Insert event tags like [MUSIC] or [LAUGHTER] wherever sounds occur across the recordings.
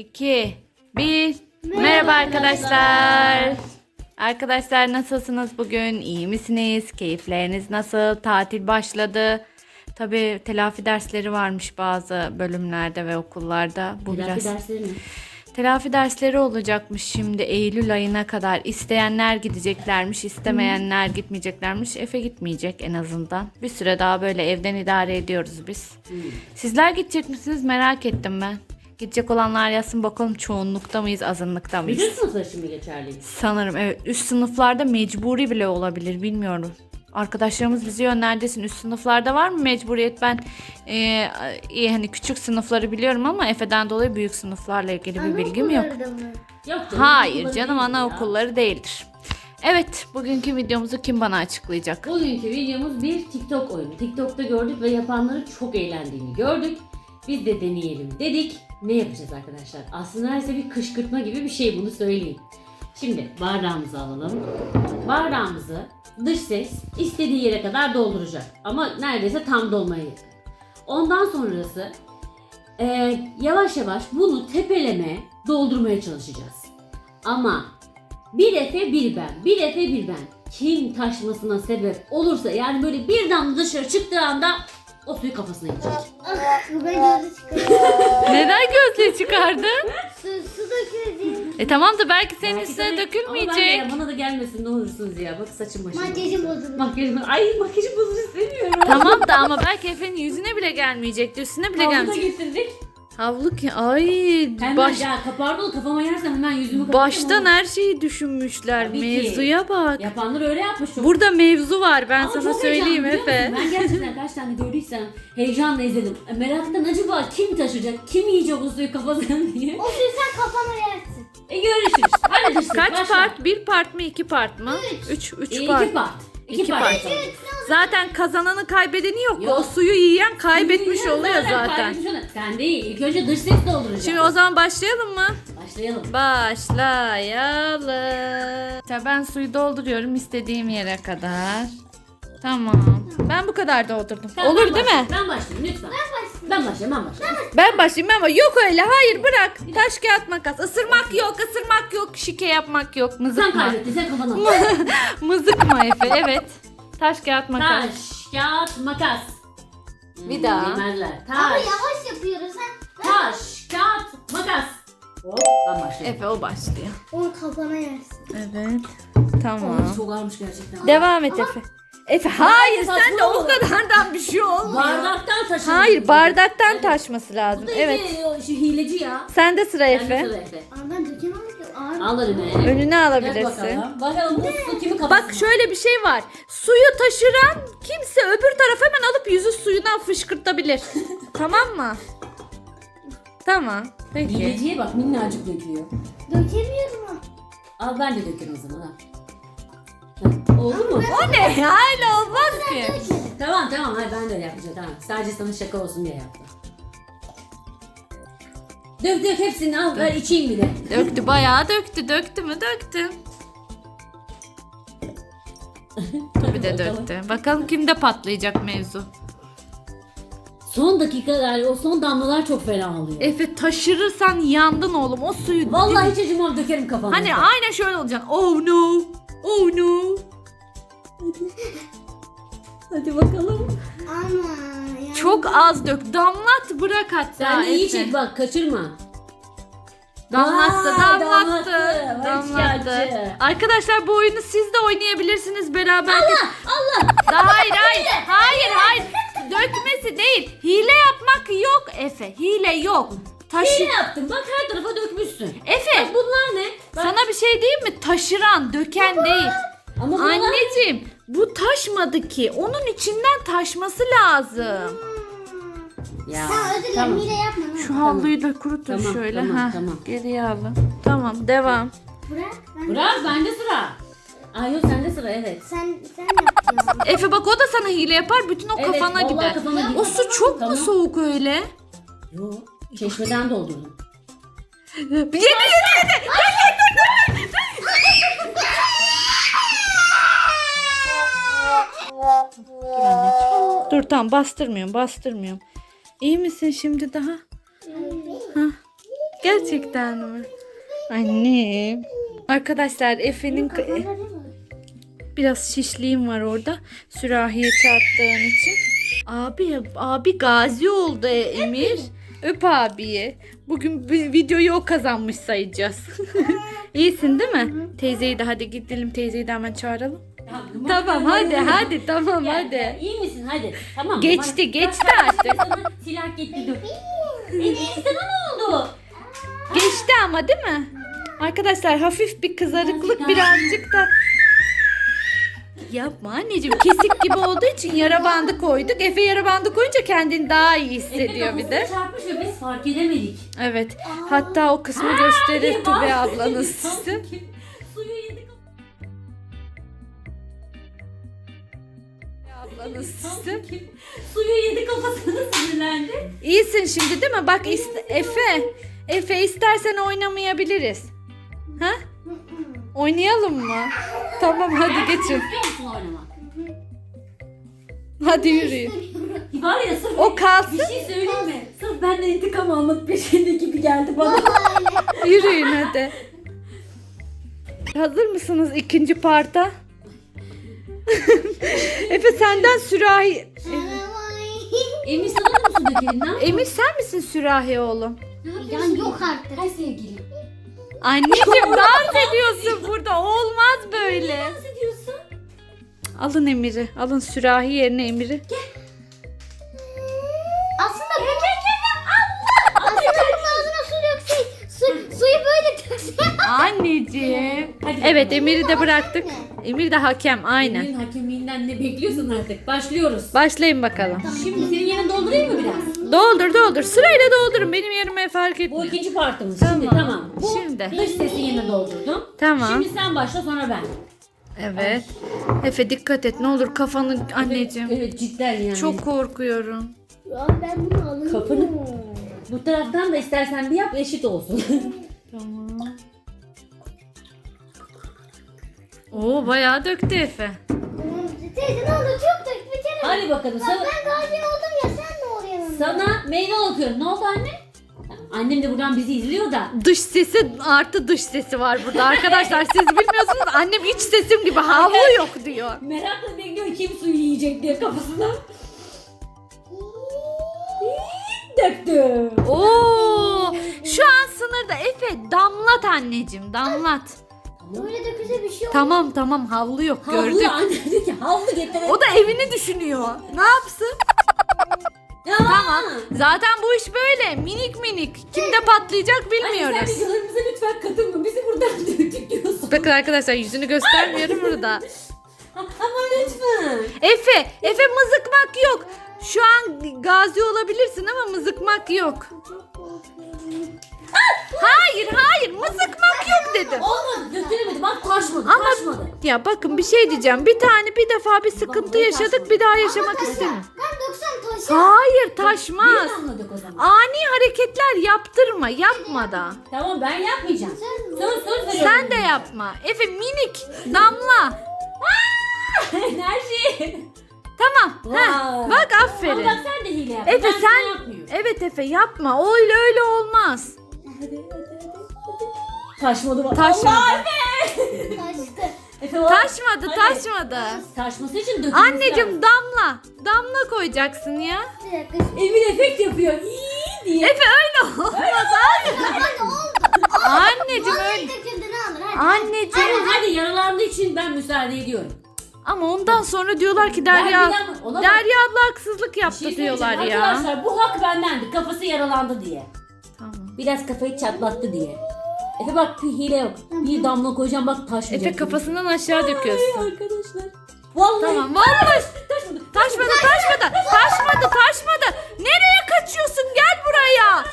2, 1. Merhaba arkadaşlar. Arkadaşlar nasılsınız bugün? İyi misiniz? Keyifleriniz nasıl? Tatil başladı. Tabii telafi dersleri varmış bazı bölümlerde ve okullarda. Bu Telafi biraz dersleri mi? Telafi dersleri olacakmış şimdi Eylül ayına kadar. İsteyenler gideceklermiş, istemeyenler gitmeyeceklermiş. Efe gitmeyecek en azından. Bir süre daha böyle evden idare ediyoruz biz. Sizler gidecek misiniz merak ettim ben. Gidecek olanlar yazsın bakalım çoğunlukta mıyız, azınlıkta mıyız? Bütün sınıflar şimdi geçerli. Sanırım evet. Üst sınıflarda mecburi bile olabilir bilmiyorum. Arkadaşlarımız bizi yönlendirsin. Üst sınıflarda var mı mecburiyet? Ben e, iyi hani küçük sınıfları biliyorum ama Efe'den dolayı büyük sınıflarla ilgili bir bilgim yok. Yok canım. Hayır okulları canım değil ya. anaokulları değildir. Evet bugünkü videomuzu kim bana açıklayacak? Bugünkü videomuz bir TikTok oyunu. TikTok'ta gördük ve yapanları çok eğlendiğini gördük. Biz de deneyelim dedik. Ne yapacağız arkadaşlar? Aslında neredeyse bir kışkırtma gibi bir şey bunu söyleyeyim. Şimdi bardağımızı alalım. Bardağımızı dış ses istediği yere kadar dolduracak. Ama neredeyse tam dolmaya yakın. Ondan sonrası e, yavaş yavaş bunu tepeleme doldurmaya çalışacağız. Ama bir Efe bir ben, bir Efe bir ben. Kim taşmasına sebep olursa yani böyle bir damla dışarı çıktığı anda o suyu kafasına yiyecek. Ben gözü çıkıyor. Neden gözlüğü çıkardın? su, su döküldü. E tamam da belki senin Belki üstüne tabii- Ama ben de dökülmeyecek. ya, bana da gelmesin ne olursunuz ya. Bak saçım başım. Makyajım bozuldu. Makyajım. Ay makyajım bozuldu istemiyorum. Tamam da ama belki Efe'nin yüzüne bile gelmeyecekti. Üstüne bile Havlu da gelmeyecek. getirdik. Havlu ki ay Hemen baş, ya kapardolu kafama yersem hemen yüzümü kapatacağım. baştan her şeyi düşünmüşler. Tabii ki. Mevzuya bak. Yapanlar öyle yapmış. Çok Burada mevzu var ben Ama sana çok söyleyeyim heyecanlı biliyor Efe. musun? Ben gerçekten kaç tane gördüysem heyecanla izledim. E, Meraktan acaba kim taşıyacak, kim yiyecek o suyu kafasına diye. O suyu sen kafana yersin. E görüşürüz. Ses, Kaç başla. part? Bir part mı iki part mı? Üç. Üç, E, part. iki part. İki, İki part. part. Zaten kazananı kaybedeni yok. Yok. O suyu yiyen kaybetmiş Suyu oluyor zaten. kaybetmiş oluyor. Sen değil. İlk önce dış ses dolduracağız. Şimdi o zaman başlayalım mı? Başlayalım. Başlayalım. Ya ben suyu dolduruyorum istediğim yere kadar. Tamam. Ben bu kadar doldurdum. Tamam, Olur değil mi? başlayayım. Ben başlayayım lütfen. Ben başlayayım. Ben başlayayım. Ben başlayayım ama yok öyle. Hayır bırak. Taş kağıt makas. Isırmak yok, ısırmak yok, şike yapmak yok. Sen Mızıkma. kaybettin. Sen kafana. [LAUGHS] Mızıkma Efe. Evet. Taş kağıt makas. Taş, kağıt, makas. Bir daha. Yemezler. Ama Taş, yavaş yapıyoruz sen. taş, kağıt, makas. Hop ben başlayayım. Efe o başlıyor. Onu kafana yersin. Evet. Tamam. Çok ağırmış gerçekten. Devam et Efe. Efe hayır saçma sen de o olur. kadardan bir şey olmuyor. Bardaktan taşın. Hayır bardaktan taşması lazım. Bu da Evet. şu hileci ya. Ben de Efe. sıra Efe. Ama ben dökemem. Al önüne. Önüne alabilirsin. bakalım. Bakalım bu su kimin kafasına? Bak şöyle bir şey var. Suyu taşıran kimse öbür taraf hemen alıp yüzü suyundan fışkırtabilir. [LAUGHS] tamam mı? Tamam. Peki. Hileciye bak minnacık döküyor. Dökemiyorum. Al ben de dökerim o zaman al. Heh, Oldu mu? O ne? Öyle olmaz ki. Tamam tamam hayır ben de öyle yapacağım tamam. Sadece sana şaka olsun diye yaptım. Dök dök hepsini al ver içeyim bir de. Döktü bayağı döktü. Döktü mü? Döktü. Bir de Bakalım. döktü. Bakalım kimde patlayacak mevzu. Son dakikalar o son damlalar çok fena oluyor. Efe taşırırsan yandın oğlum. O suyu Vallahi hiç acımam dökerim kafana. Hani aynen şöyle olacaksın. Oh no. Oh no. [LAUGHS] Hadi bakalım. Ama yani. Çok az dök. Damlat bırak hatta. Sen de iyi Efe. çek bak kaçırma. Damlattı, Vay, damlattı. damlattı. Damlattı. Arkadaşlar bu oyunu siz de oynayabilirsiniz beraber. Allah Allah. Hayır hayır. Hayır hayır. Dökmesi değil. Hile yapmak yok Efe. Hile yok. Taşı. Hile yaptın bak her tarafa dökmüşsün. Efe Bak bunlar ne? Bak, sana bir şey diyeyim mi? Taşıran, döken değil. ama bunlar Anneciğim bu taşmadı ki. Onun içinden taşması lazım. Ya, Sen özür dilerim tamam. hile yapma. lan. Şu havluyu da kurutun Tamam, şöyle. tamam, ha. tamam. Geriye alın. Tamam devam. Bırak. Ben... Bırak bende sıra. Ay yok sende sıra evet. Sen, sen yap. ya. Efe bak o da sana hile yapar. Bütün o Evet, kafana vallahi gider. kafana gider. O su çok Tamam. mu soğuk öyle? Yok. Çeşmeden doldurdum. Yedi yedi yedi. Dur tamam bastırmıyorum bastırmıyorum. İyi misin şimdi daha? Ha. Gerçekten mi? Annem. Arkadaşlar Efe'nin biraz şişliğim var orada. Sürahiye çarptığın için. Abi, abi gazi oldu e, Emir. Öp abiyi. Bugün videoyu o kazanmış sayacağız. [LAUGHS] İyisin değil mi? Teyzeyi de hadi gidelim teyzeyi de hemen çağıralım. Ya, Tamam hadi hadi tamam Gel, hadi. gel. İyi misin hadi. Tamam. Geçti, Bak- geçti bak, artık. Sana silah gitti dur. Emir sana ne oldu? Geçti ama değil mi? Arkadaşlar hafif bir kızarıklık Birazcık da Yapma anneciğim kesik gibi olduğu için yara bandı koyduk. Efe yara bandı koyunca kendini daha iyi hissediyor bir de. kafasına çarpmış ve biz fark edemedik. Evet. Hatta o kısmı gösterir bak. ablanız size. Suyu Size. Sanki Suyu yedi kafasına sinirlendi. İyisin şimdi değil mi? Bak iste- Efe. Efe istersen oynamayabiliriz. Ha? Oynayalım mı? Tamam hadi geçin. İstiyor musun oynamak? Hadi yürüyün. Var ya sırf O kalsın. bir şey söyleyeyim mi? Sırf benden intikam almak peşinde gibi geldi bana. Yürüyün hadi. Hazır mısınız ikinci parta? Efe senden sürahi... Emir sana da mı su dökelim lan? Emir sen misin sürahi oğlum? Yani yok artık. Hay sevgilim. Anneciğim dans ediyorsun burada. Olmaz böyle. Nasıl diyorsun? Alın Emir'i. Alın sürahi yerine Emir'i. Aslında bu Aslında bunun ağzına su döksek, su, suyu böyle döksek. Anneciğim. Hadi Evet Emir'i de bıraktık. Emir de hakem aynen. Emir'in hakemliğinden ne bekliyorsun artık? Başlıyoruz. Başlayın bakalım. Şimdi senin yerine doldurayım mı biraz? Doldur doldur. Sırayla doldurun. Benim yerime fark Bu etmiyor. ikinci partımız. Tamam. Şimdi tamam. Bu Şimdi. dış sesin yerine doldurdum. Tamam. Şimdi sen başla sonra ben. Evet. Efe dikkat et. Ne olur kafanı anneciğim. Evet cidden yani. Çok korkuyorum. Ya ben bunu alayım. Kapını- Bu taraftan da istersen bir yap eşit olsun. [LAUGHS] Oo bayağı döktü Efe. Teyze ne olur çok dök bir kere. Hadi bakalım Bak sana, ben gazi oldum ya sen ne oluyorsun? sana meydan okuyorum. Ne oldu anne? Annem de buradan bizi izliyor da. Dış sesi artı dış sesi var burada arkadaşlar. Siz bilmiyorsunuz. Annem iç sesim gibi havlu yok diyor. Merakla bekliyor kim suyu yiyecek diye kafasına. Döktüm. Oo! Şu an sınırda Efe damlat anneciğim damlat. Böyle dökülse bir şey olur. Tamam tamam havlu yok Havlu gördük. anne [LAUGHS] dedi ki havlu getir. O da evini düşünüyor. Ne yapsın? Tamam. Zaten bu iş böyle. Minik minik. Kimde patlayacak Anne sen bilmiyoruz. videolarımıza lütfen katılma. Bizi buradan [LAUGHS] döktük diyorsun. Bakın arkadaşlar yüzünü göstermiyorum burada. Ama lütfen. Efe, Efe mızıkmak yok. Şu an gazi olabilirsin ama mızıkmak yok. Hayır, hayır, mızıkmak yok dedim. Olmadı döktüremedim. Bak taşmadı Ama- taşmadı. Ya bakın bir şey diyeceğim. Bir tane bir defa bir sıkıntı yaşadık. Bir daha yaşamak istemiyorum. Ben döksem taşı. Hayır, taşmaz. anladık o zaman. Ani hareketler yaptırma, yapma da. Tamam ben yapmayacağım. Sen- Söz söz veriyorum. Sen de yapma. Efe minik, damla. [LAUGHS] Enerji. Tamam. Heh, Vay. bak Ama aferin. bak sen de hile yap. Efe Ben sen yapmıyorum. Evet Efe yapma. Öyle öyle olmaz. Hadi hadi hadi. hadi. Taşmadı bak. Taşmadı. Allah Efe. Taştı. Efe bak. Taşmadı, Hadi. taşmadı. Taşması için dökülmesi Anneciğim damla. Damla koyacaksın ya. Bir dakika. Emin efekt yapıyor. İyi diye. Efe öyle olmaz. Hadi oldu. Anneciğim Vallahi öyle. döküldü ne olur hadi. Anneciğim. Hadi, hadi yaralandığı için ben müsaade ediyorum. Ama ondan sonra diyorlar ki Ben Derya bilemem, ona bak. Derya abla haksızlık Bir yaptı şey diyorlar söyleyeceğim. ya. Arkadaşlar bu hak bendendi. Kafası yaralandı diye. Tamam. Biraz kafayı çatlattı diye. Efe bak bir hile yok. Bir damla koyacağım bak taşmayacak. Efe kafasından aşağı döküyorsun. Ay arkadaşlar. Vallahi Tamam vallahi taşmadı. taşmadı taşmadı taşmadı taşmadı. Nereye kaçıyorsun gel buraya.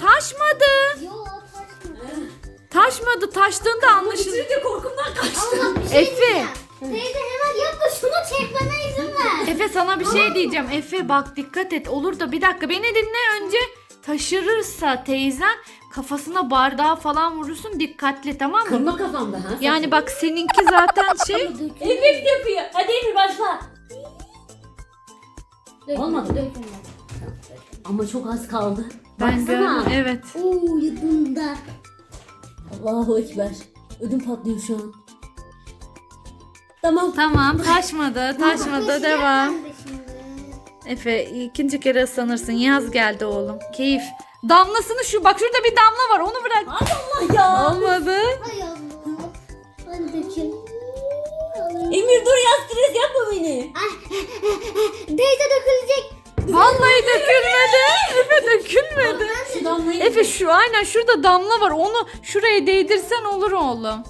Taşmadı. Yo taşmadı. Taşmadı taştığında anlaşılır. Bitirince korkumdan kaçtım. Allah bir şey Efe. diyeceğim. Teyze hemen yapma şunu çekmene izin ver. Efe sana bir şey diyeceğim. Efe bak dikkat et. Olur da bir dakika beni dinle önce. Taşırırsa teyzen kafasına bardağı falan vurursun dikkatli tamam mı? Kırma kafamda ha. Yani bak seninki zaten [LAUGHS] şey. Efekt yapıyor. Hadi Emir başla. Olmadı. dökülmedi. Ama çok az kaldı. Ben Baksana. gördüm. Evet. Oo yudumda. Allahu Ekber. Ödüm patlıyor şu an. Tamam. Tamam [LAUGHS] taşmadı. Taşmadı. Devam. Efe ikinci kere ıslanırsın. Yaz geldi oğlum. Keyif. Damlasını şu bak şurada bir damla var onu bırak. Ay Allah ya. Olmadı. Ay Allah. Ben döküm. Emir dur ya stres yapma beni. Teyze dökülecek. Vallahi dökülmedi. Efe dökülmedi. Şu damlayı. Efe şu aynen şurada damla var. Onu şuraya değdirsen olur oğlum.